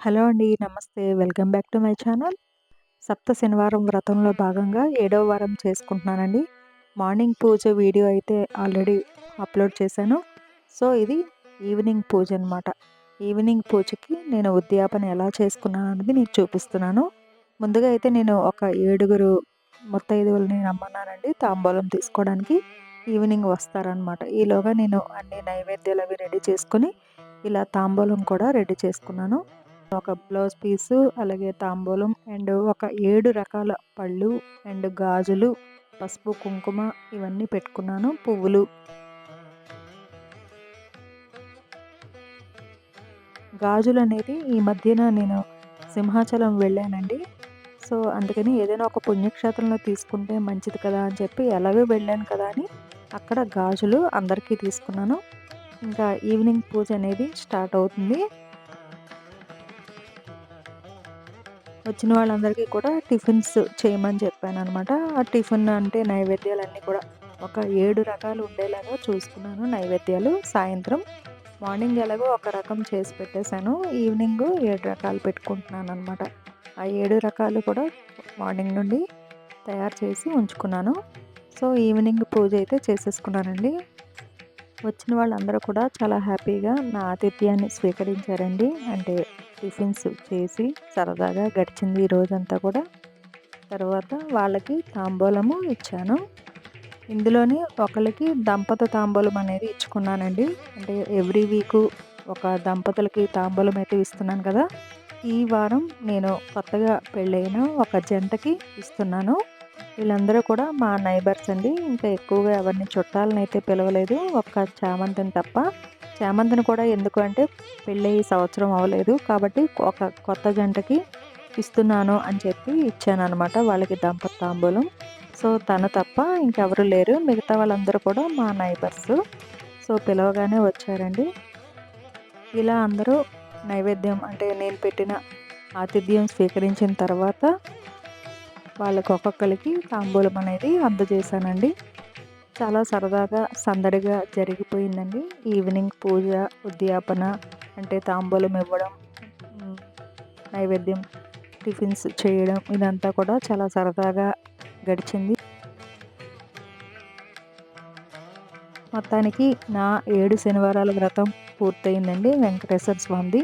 Hello అండి నమస్తే. Welcome back to my channel. సప్త శనివారం వ్రతంలో భాగంగా ఏడవ వారం చేసుకుంటున్నానండి. మార్నింగ్ పూజ వీడియో అయితే ఆల్రెడీ అప్లోడ్ చేశాను. సో ఇది ఈవినింగ్ పూజ అనమాట ఈవినింగ్ పూజకి నేను ఉద్యాపన ఎలా చేసుకున్నాను అనేది మీకు చూపిస్తున్నాను. ముందుగా అయితే నేను ఒక ఏడుగురు ముత్తైదువులని రమ్మన్నానండి తాంబూలం తీసుకోవడానికి. ఈవినింగ్ వస్తారనమాట ఈలోగా నేను అన్ని నైవేద్యాలు అవి రెడీ చేసుకొని ఇలా తాంబూలం కూడా రెడీ చేసుకున్నాను. ఒక బ్లౌజ్ పీసు అలాగే తాంబూలం అండ్ ఒక ఏడు రకాల పళ్ళు అండ్ గాజులు పసుపు కుంకుమ ఇవన్నీ పెట్టుకున్నాను. పువ్వులు. గాజులు అనేది ఈ మధ్యన నేను సింహాచలం వెళ్ళానండి. సో అందుకని ఏదైనా ఒక పుణ్యక్షేత్రంలో తీసుకుంటే మంచిది కదా అని చెప్పి ఎలాగో వెళ్ళాను కదా అని అక్కడ గాజులు అందరికీ తీసుకున్నాను. ఇంకా ఈవినింగ్ పూజ అనేది స్టార్ట్ అవుతుంది. వచ్చిన వాళ్ళందరికీ కూడా టిఫిన్స్ చేయమని చెప్పాను అనమాట ఆ టిఫిన్ అంటే నైవేద్యాలన్నీ కూడా ఒక ఏడు రకాలు ఉండేలాగా చూసుకున్నాను. నైవేద్యాలు సాయంత్రం మార్నింగ్ ఎలాగో ఒక రకం చేసి పెట్టేశాను. ఈవినింగ్ ఏడు రకాలు పెట్టుకుంటున్నాను అనమాట ఆ ఏడు రకాలు కూడా మార్నింగ్ నుండి తయారు చేసి ఉంచుకున్నాను. సో ఈవినింగ్ పూజ అయితే చేసేసుకున్నానండి. వచ్చిన వాళ్ళందరూ కూడా చాలా హ్యాపీగా నా ఆతిథ్యాన్ని స్వీకరించారండి. అంటే టిఫిన్స్ చేసి సరదాగా గడిచింది ఈ రోజంతా కూడా. తర్వాత వాళ్ళకి తాంబూలము ఇచ్చాను. ఇందులోనే ఒకరికి దంపత తాంబూలం అనేది ఇచ్చుకున్నానండి. అంటే ఎవ్రీ వీకు ఒక దంపతులకి తాంబూలం అయితే ఇస్తున్నాను కదా. ఈ వారం నేను కొత్తగా పెళ్ళైన ఒక జంటకి ఇస్తున్నాను. వీళ్ళందరూ కూడా మా నైబర్స్ అండి. ఇంకా ఎక్కువగా ఎవరిని చుట్టాలని అయితే పిలవలేదు. ఒక్క చామంతిని తప్ప చామంతిని కూడా ఎందుకు అంటే పెళ్ళి సంవత్సరం అవ్వలేదు కాబట్టి ఒక కొత్త జంటకి ఇస్తున్నాను అని చెప్పి ఇచ్చాను అనమాట వాళ్ళకి దంపత తాంబూలం సో తను తప్ప ఇంకెవరు లేరు. మిగతా వాళ్ళందరూ కూడా మా నైబర్స్. సో పిలవగానే వచ్చారండి. ఇలా అందరూ నైవేద్యం అంటే నేను పెట్టిన ఆతిథ్యం స్వీకరించిన తర్వాత వాళ్ళకి ఒక్కొక్కరికి తాంబూలం అనేది అందజేశానండి. చాలా సరదాగా సందడిగా జరిగిపోయిందండి. ఈవినింగ్ పూజ ఉద్యాపన అంటే తాంబూలం ఇవ్వడం నైవేద్యం టిఫిన్స్ చేయడం ఇదంతా కూడా చాలా సరదాగా గడిచింది. మొత్తానికి నా ఏడు శనివారాల వ్రతం పూర్తయిందండి వెంకటేశ్వర స్వామిది.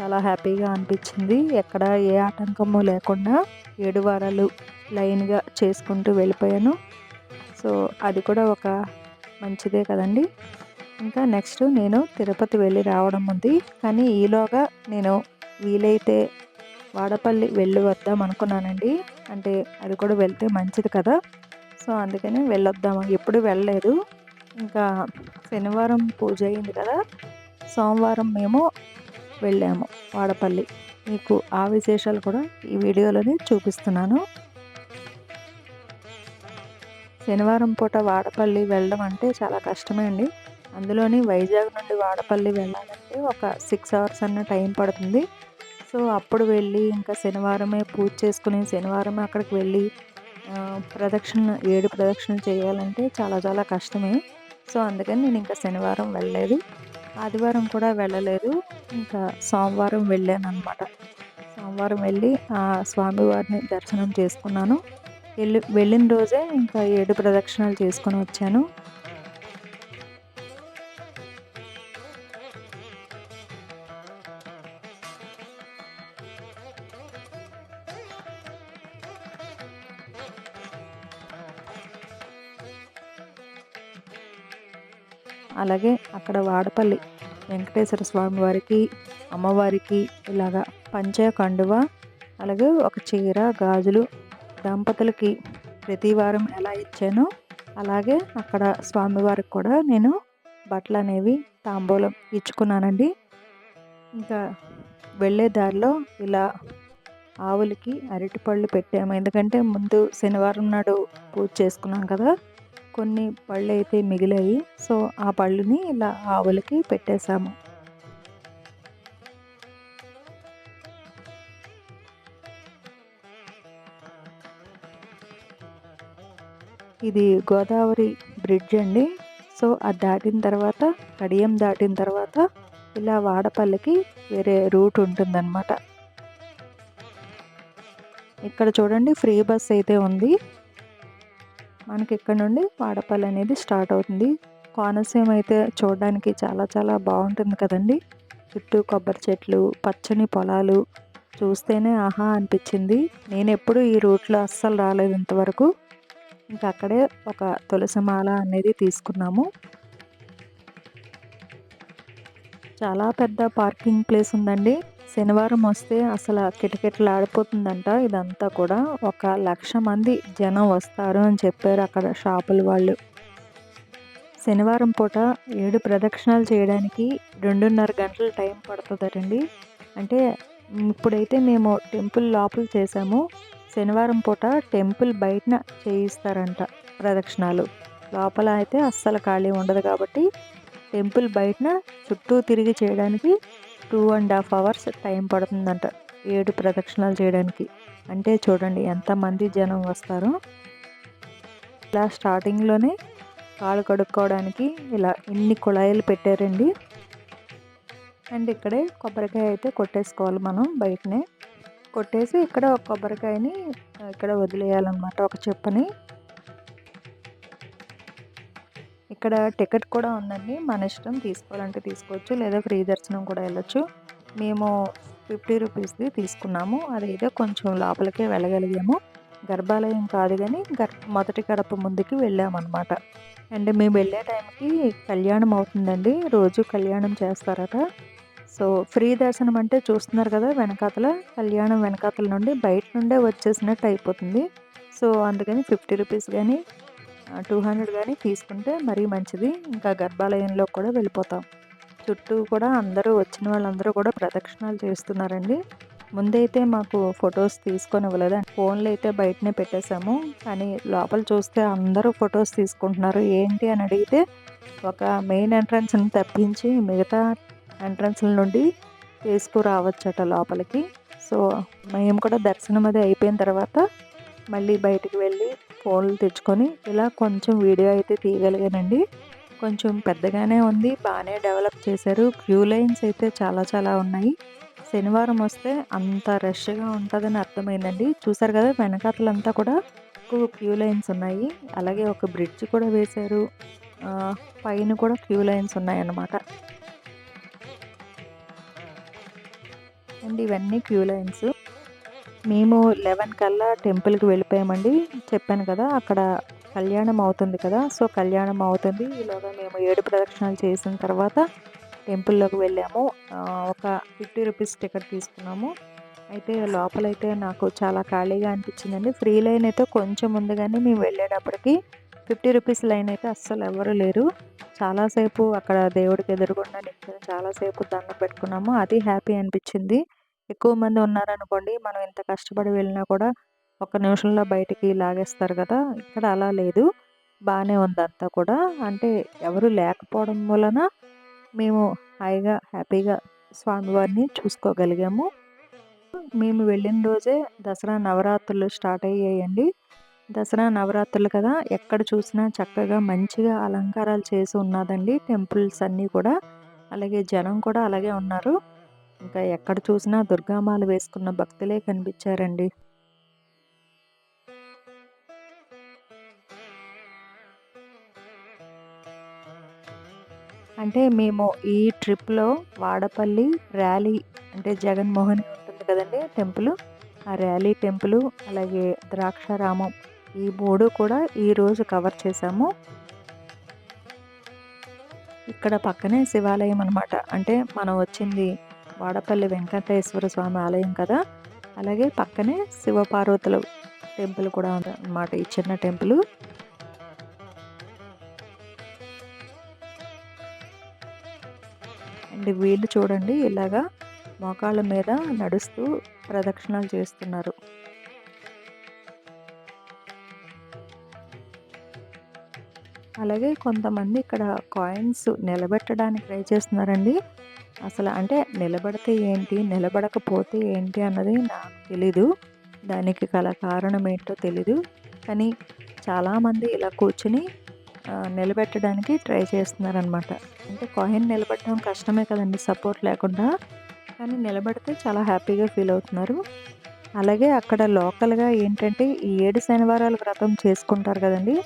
చాలా హ్యాపీగా అనిపించింది. ఎక్కడ ఏ ఆటంకము లేకుండా ఏడు వారాలు లైన్గా చేసుకుంటూ వెళ్ళిపోయాను. సో అది కూడా ఒక మంచిదే కదండి. ఇంకా నెక్స్ట్ నేను తిరుపతి వెళ్ళి రావడం ఉంది. కానీ ఈలోగా నేను వీలైతే వాడపల్లి వెళ్ళి వద్దాం అనుకున్నానండి. అంటే అది కూడా వెళ్తే మంచిది కదా. సో అందుకని వెళ్ళొద్దాము ఎప్పుడు వెళ్ళలేదు. ఇంకా శనివారం పూజ అయింది కదా. సోమవారం మేము వెళ్ళాము వాడపల్లి. మీకు ఆ విశేషాలు కూడా ఈ వీడియోలోనే చూపిస్తున్నాను. శనివారం పూట వాడపల్లి వెళ్ళడం అంటే చాలా కష్టమే అండి. అందులోని వైజాగ్ నుండి వాడపల్లి వెళ్ళాలంటే ఒక సిక్స్ అవర్స్ అన్న టైం పడుతుంది. సో అప్పుడు వెళ్ళి ఇంకా శనివారమే పూజ చేసుకుని శనివారమే అక్కడికి వెళ్ళి ప్రదక్షిణ ఏడు ప్రదక్షిణలు చేయాలంటే చాలా చాలా కష్టమే. సో అందుకని నేను ఇంకా శనివారం వెళ్ళలేదు. ఆదివారం కూడా వెళ్ళలేదు. ఇంకా సోమవారం వెళ్ళాను అనమాట సోమవారం వెళ్ళి ఆ స్వామివారిని దర్శనం చేసుకున్నాను. వెళ్ళి వెళ్ళిన రోజే ఇంకా ఏడు ప్రదక్షిణాలు చేసుకొని వచ్చాను. అలాగే అక్కడ వాడపల్లి వెంకటేశ్వర స్వామి వారికి అమ్మవారికి ఇలాగా పంచ కండువ అలాగే ఒక చీర గాజులు దంపతులకి ప్రతి వారం ఎలా ఇచ్చానో అలాగే అక్కడ స్వామివారికి కూడా నేను బట్టలు అనేవి తాంబూలం ఇచ్చుకున్నానండి. ఇంకా వెళ్ళే దారిలో ఇలా ఆవులకి అరటిపళ్ళు పెట్టాము. ఎందుకంటే ముందు శనివారం నాడు పూజ చేసుకున్నాం కదా కొన్ని పళ్ళు అయితే మిగిలాయి. సో ఆ పళ్ళుని ఇలా ఆవులకి పెట్టేశాము. ఇది గోదావరి బ్రిడ్జ్ అండి. సో అది దాటిన తర్వాత కడియం దాటిన తర్వాత ఇలా వాడపల్లికి వేరే రూట్ ఉంటుందన్నమాట. ఇక్కడ చూడండి ఫ్రీ బస్ అయితే ఉంది. మనకి ఇక్కడ నుండి వాడపల్లి అనేది స్టార్ట్ అవుతుంది. కోనసీమ అయితే చూడడానికి చాలా చాలా బాగుంటుంది కదండి. చుట్టూ కొబ్బరి చెట్లు పచ్చని పొలాలు చూస్తేనే ఆహా అనిపించింది. నేను ఎప్పుడు ఈ రూట్లో అస్సలు రాలేదు ఇంతవరకు. ఇంకా అక్కడే ఒక తులసి మాల అనేది తీసుకున్నాము. చాలా పెద్ద పార్కింగ్ ప్లేస్ ఉందండి. శనివారం వస్తే అసలు కిటకిటలాడిపోతుందంట. ఇదంతా కూడా ఒక లక్ష మంది జనం వస్తారు అని చెప్పారు అక్కడ షాపుల వాళ్ళు. శనివారం పూట ఏడు ప్రదక్షిణాలు చేయడానికి రెండున్నర గంటల టైం పడుతుందటండి. అంటే ఇప్పుడైతే మేము టెంపుల్ లోపల చేసాము. శనివారం పూట టెంపుల్ బయటన చేయిస్తారంట ప్రదక్షిణాలు. లోపల అయితే అస్సలు ఖాళీ ఉండదు కాబట్టి టెంపుల్ బయటన చుట్టూ తిరిగి చేయడానికి two and half hours time పడుతుందంట ఏడు ప్రదక్షిణాలు చేయడానికి. అంటే చూడండి ఎంతమంది జనం వస్తారో. ఇలా స్టార్టింగ్లోనే కాలు కడుక్కోవడానికి ఇలా ఇన్ని కుళాయిలు పెట్టారండి. అండ్ ఇక్కడే కొబ్బరికాయ అయితే కొట్టేసుకోవాలి మనం బయటనే. కొట్టేసి ఇక్కడ ఒక కొబ్బరికాయని ఇక్కడ వదిలేయాలన్నమాట ఒక చెప్పని. ఇక్కడ టికెట్ కూడా ఉందండి. మన ఇష్టం తీసుకోవాలంటే తీసుకోవచ్చు లేదా ఫ్రీ దర్శనం కూడా వెళ్ళొచ్చు. మేము ఫిఫ్టీ రూపీస్ది తీసుకున్నాము. అదైతే కొంచెం లోపలికే వెళ్ళగలిగాము. గర్భాలయం కాదు కానీ గర్ మొదటి గడప ముందుకి వెళ్ళామన్నమాట. అండ్ మేము వెళ్ళే టైంకి కళ్యాణం అవుతుందండి. రోజు కళ్యాణం చేస్తారట. సో ఫ్రీ దర్శనం అంటే చూస్తున్నారు కదా వెనకాతల కళ్యాణం వెనకాతల నుండి బయట నుండే వచ్చేసినట్టు అయిపోతుంది. సో అందుకని ఫిఫ్టీ రూపీస్ కానీ టూ హండ్రెడ్ కానీ తీసుకుంటే మరీ మంచిది. ఇంకా గర్భాలయంలో కూడా వెళ్ళిపోతాం. చుట్టూ కూడా అందరూ వచ్చిన వాళ్ళందరూ కూడా ప్రదక్షిణాలు చేస్తున్నారండి. ముందైతే మాకు ఫొటోస్ తీసుకొని ఇవ్వలేదు ఫోన్లు అయితే బయటనే పెట్టేశాము. కానీ లోపల చూస్తే అందరూ ఫొటోస్ తీసుకుంటున్నారు. ఏంటి అని అడిగితే ఒక మెయిన్ ఎంట్రన్స్ని తప్పించి మిగతా ఎంట్రన్స్ల నుండి తీసుకురావచ్చట లోపలికి. సో మేము కూడా దర్శనం అది అయిపోయిన తర్వాత మళ్ళీ బయటికి వెళ్ళి ఫోన్లు తెచ్చుకొని ఇలా కొంచెం వీడియో అయితే తీయగలిగానండి. కొంచెం పెద్దగానే ఉంది బాగానే డెవలప్ చేశారు. క్యూ లైన్స్ అయితే చాలా చాలా ఉన్నాయి. శనివారం వస్తే అంత రష్గా ఉంటుందని అర్థమైందండి. చూసారు కదా వెనకాతలంతా కూడా ఎక్కువ క్యూ లైన్స్ ఉన్నాయి. అలాగే ఒక బ్రిడ్జ్ కూడా వేశారు. పైన కూడా క్యూ లైన్స్ ఉన్నాయి అండ్ ఇవన్నీ క్యూ లైన్స్. మేము లెవెన్ కల్లా టెంపుల్కి వెళ్ళిపోయామండి. చెప్పాను కదా అక్కడ కళ్యాణం అవుతుంది కదా సో కళ్యాణం అవుతుంది. ఈలోగా మేము ఏడు ప్రదక్షిణాలు చేసిన తర్వాత టెంపుల్లోకి వెళ్ళాము. ఒక ఫిఫ్టీ రూపీస్ టికెట్ తీసుకున్నాము. అయితే లోపలైతే నాకు చాలా ఖాళీగా అనిపించిందండి. ఫ్రీ లైన్ అయితే కొంచెం ముందుగానే మేము వెళ్ళేటప్పటికి ఫిఫ్టీ రూపీస్ లైన్ అయితే అస్సలు ఎవరు లేరు. చాలాసేపు అక్కడ దేవుడికి ఎదురుగుండా నిల్చొని చాలాసేపు దండం పెట్టుకున్నాము. అది హ్యాపీ అనిపించింది. ఎక్కువ మంది ఉన్నారనుకోండి మనం ఎంత కష్టపడి వెళ్ళినా కూడా ఒక నిమిషంలో బయటికి లాగేస్తారు కదా. ఇక్కడ అలా లేదు. బాగానే ఉంది అంతా కూడా. అంటే ఎవరు లేకపోవడం వలన మేము హాయిగా హ్యాపీగా స్వామివారిని చూసుకోగలిగాము. మేము వెళ్ళిన రోజే దసరా నవరాత్రులు స్టార్ట్ అయ్యాయండి. దసరా నవరాత్రులు కదా! ఎక్కడ చూసినా చక్కగా మంచిగా అలంకారాలు చేసి ఉన్నదండి. టెంపుల్స్ అన్నీ కూడా. అలాగే జనం కూడా అలాగే ఉన్నారు. ఇంకా ఎక్కడ చూసినా దుర్గామాల వేసుకున్న భక్తులే కనిపించారండి. అంటే మేము ఈ ట్రిప్లో వాడపల్లి ర్యాలీ అంటే జగన్మోహన్ ఉంటుంది కదండి టెంపుల్. ఆ ర్యాలీ టెంపుల్ అలాగే ద్రాక్షారామం ఈ మూడు కూడా ఈరోజు కవర్ చేసాము. ఇక్కడ పక్కనే శివాలయం అనమాట అంటే మనం వచ్చింది వాడపల్లి వెంకటేశ్వర స్వామి ఆలయం కదా. అలాగే పక్కనే శివపార్వతుల టెంపుల్ కూడా ఉంది అన్నమాట ఈ చిన్న టెంపుల్. అండ్ వీళ్ళు చూడండి ఇలాగా మోకాళ్ళ మీద నడుస్తూ ప్రదక్షిణాలు చేస్తున్నారు. అలాగే కొంతమంది ఇక్కడ కాయిన్స్ నిలబెట్టడానికి ట్రై చేస్తున్నారండి. అసలు అంటే నిలబడితే ఏంటి నిలబడకపోతే ఏంటి అన్నది నాకు తెలీదు. దానికి గల కారణం ఏంటో తెలీదు. కానీ చాలామంది ఇలా కూర్చుని నిలబెట్టడానికి ట్రై చేస్తున్నారనమాట అంటే కాయిన్ నిలబెట్టడం కష్టమే కదండి సపోర్ట్ లేకుండా. కానీ నిలబడితే చాలా హ్యాపీగా ఫీల్ అవుతున్నారు. అలాగే అక్కడ లోకల్గా ఏంటంటే ఈ ఏడు శనివారాలు వ్రతం చేసుకుంటారు కదండి.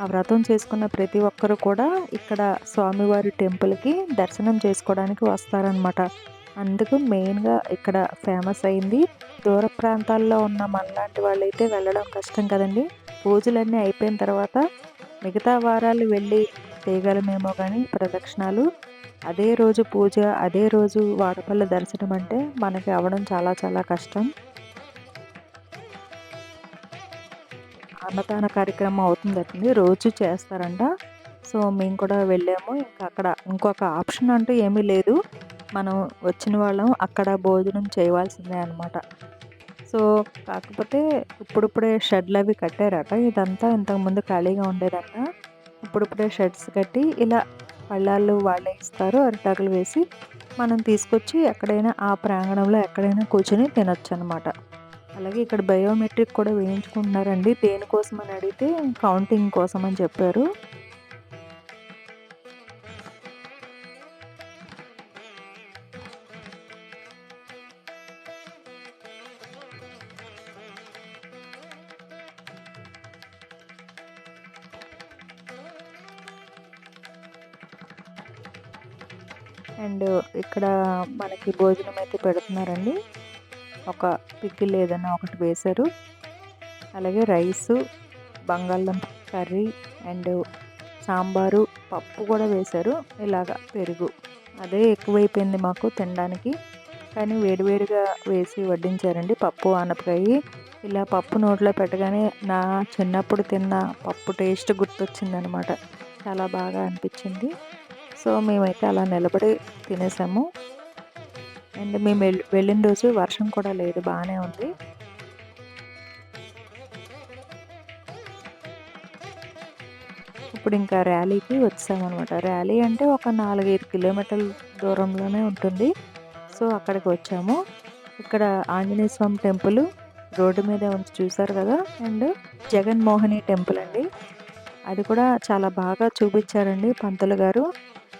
ఆ వ్రతం చేసుకున్న ప్రతి ఒక్కరు కూడా ఇక్కడ స్వామివారి టెంపుల్కి దర్శనం చేసుకోవడానికి వస్తారనమాట అందుకు మెయిన్గా ఇక్కడ ఫేమస్ అయింది. దూర ప్రాంతాల్లో ఉన్న మనలాంటి వాళ్ళైతే వెళ్ళడం కష్టం కదండి. పూజలన్నీ అయిపోయిన తర్వాత మిగతా వారాలు వెళ్ళి చేయగలమేమో కానీ ప్రదక్షిణాలు. అదే రోజు పూజ అదే రోజు వాడపల్లి దర్శనం అంటే మనకి అవడం చాలా చాలా కష్టం. అన్నదాన కార్యక్రమం అవుతుందండి. రోజు చేస్తారంట. సో మేము కూడా వెళ్ళాము. ఇంకా అక్కడ ఇంకొక ఆప్షన్ అంటూ ఏమీ లేదు. మనం వచ్చిన వాళ్ళం అక్కడ భోజనం చేయవలసిందే అనమాట సో కాకపోతే ఇప్పుడిప్పుడే షెడ్లు అవి కట్టారట. ఇదంతా ఇంతకుముందు ఖాళీగా ఉండేదంట. ఇప్పుడిప్పుడే షెడ్స్ కట్టి ఇలా పళ్ళాళ్ళు వాళ్ళే ఇస్తారు అరిటాకులు వేసి మనం తీసుకొచ్చి ఎక్కడైనా ఆ ప్రాంగణంలో ఎక్కడైనా కూర్చొని తినొచ్చు అనమాట అలాగే ఇక్కడ బయోమెట్రిక్ కూడా వేయించుకుంటున్నారండి. దేనికోసం అని అడిగితే కౌంటింగ్ కోసం అని చెప్పారు. అండ్ ఇక్కడ మనకి భోజనం అయితే పెడుతున్నారండి. ఒక పిక్కిల్ ఏదైనా ఒకటి వేశారు. అలాగే రైసు బంగాళదుంప కర్రీ అండ్ సాంబారు పప్పు కూడా వేశారు. ఇలాగా పెరుగు. అదే ఎక్కువైపోయింది మాకు తినడానికి. కానీ వేడివేడిగా వేసి వడ్డించారండి పప్పు ఆనపకాయ. ఇలా పప్పు నోట్లో పెట్టగానే నా చిన్నప్పుడు తిన్న పప్పు టేస్ట్ గుర్తొచ్చిందనమాట. చాలా బాగా అనిపించింది. సో మేమైతే అలా నిలబడి తినేసాము. అండ్ మేము వెళ్ళిన రోజు వర్షం కూడా లేదు బాగానే ఉంది. ఇప్పుడు ఇంకా ర్యాలీకి వచ్చామన్నమాట. ర్యాలీ అంటే ఒక నాలుగైదు కిలోమీటర్ల దూరంలోనే ఉంటుంది. సో అక్కడికి వచ్చాము. ఇక్కడ ఆంజనేయ స్వామి టెంపుల్ రోడ్డు మీద ఉంచి చూసారు కదా? అండ్ జగన్మోహిని టెంపుల్ అండి. అది కూడా చాలా బాగా చూపించారండి పంతులు గారు.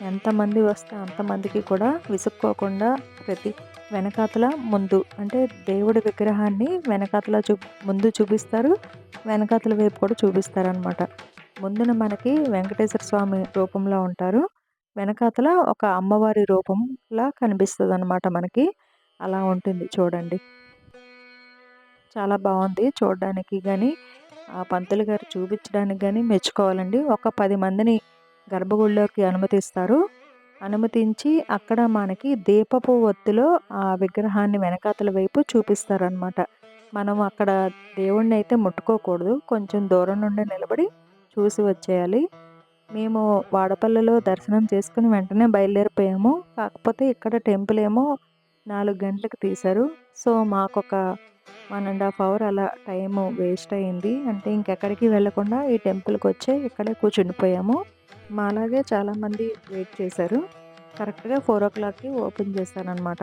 ఎంతమంది వస్తే అంతమందికి కూడా విసుక్కోకుండా ప్రతి వెనకాతల ముందు అంటే దేవుడి విగ్రహాన్ని వెనకాతల చూ ముందు చూపిస్తారు వెనకాతల వైపు కూడా చూపిస్తారనమాట ముందున మనకి వెంకటేశ్వర స్వామి రూపంలో ఉంటారు. వెనకాతల ఒక అమ్మవారి రూపంలా కనిపిస్తుంది అనమాట మనకి. అలా ఉంటుంది చూడండి. చాలా బాగుంది చూడడానికి కానీ ఆ పంతులు గారు చూపించడానికి కానీ మెచ్చుకోవాలండి. ఒక పది మందిని గర్భగుడిలోకి అనుమతిస్తారు. అనుమతించి అక్కడ మనకి దీపపు ఒత్తిలో ఆ విగ్రహాన్ని వెనకాతల వైపు చూపిస్తారనమాట మనం అక్కడ దేవుణ్ణి అయితే ముట్టుకోకూడదు. కొంచెం దూరం నుండి నిలబడి చూసి వచ్చేయాలి. మేము వాడపల్లిలో దర్శనం చేసుకుని వెంటనే బయలుదేరిపోయాము. కాకపోతే ఇక్కడ టెంపుల్ ఏమో నాలుగు గంటలకు తీశారు. సో మాకొక వన్ అండ్ హాఫ్ అవర్ అలా టైం వేస్ట్ అయింది. అంటే ఇంకెక్కడికి వెళ్ళకుండా ఈ టెంపుల్కి వచ్చి ఇక్కడే కూర్చుండిపోయాము. మాలాగే చాలామంది వెయిట్ చేశారు. కరెక్ట్గా ఫోర్ ఓ క్లాక్కి ఓపెన్ చేశానమాట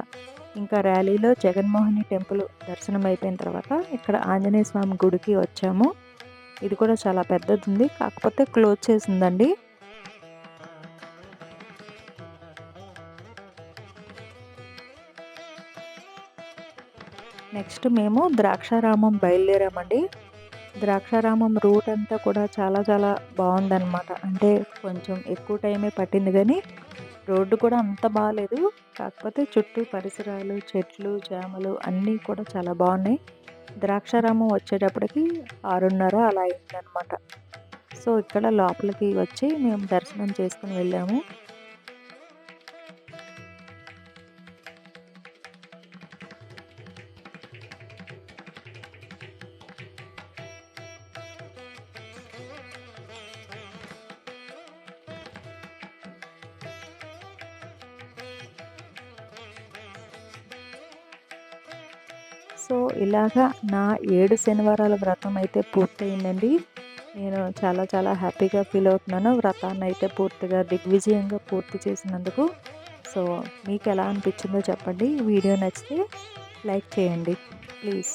ఇంకా ర్యాలీలో జగన్మోహిని టెంపుల్ దర్శనం అయిపోయిన తర్వాత ఇక్కడ ఆంజనేయ స్వామి గుడికి వచ్చాము. ఇది కూడా చాలా పెద్దది ఉంది కాకపోతే క్లోజ్ చేసిందండి. నెక్స్ట్ మేము ద్రాక్షారామం బయలుదేరామండి. ద్రాక్షారామం రూట్ అంతా కూడా చాలా చాలా బాగుందన్నమాట. అంటే కొంచెం ఎక్కువ టైమే పట్టింది కానీ రోడ్డు కూడా అంత బాగాలేదు కాకపోతే చుట్టూ పరిసరాలు చెట్లు చేమలు అన్నీ కూడా చాలా బాగున్నాయి. ద్రాక్షారామం వచ్చేటప్పటికి ఆరున్నర అలా అయిందనమాట సో ఇక్కడ లోపలికి వచ్చి మేము దర్శనం చేసుకుని వెళ్ళాము. సో ఇలాగా నా ఏడు శనివారాల వ్రతం అయితే పూర్తయిందండి. నేను చాలా చాలా హ్యాపీగా ఫీల్ అవుతున్నాను. వ్రతాన్ని అయితే పూర్తిగా దిగ్విజయంగా పూర్తి చేసినందుకు. సో మీకు ఎలా అనిపించిందో చెప్పండి. వీడియో నచ్చితే లైక్ చేయండి. ప్లీజ్.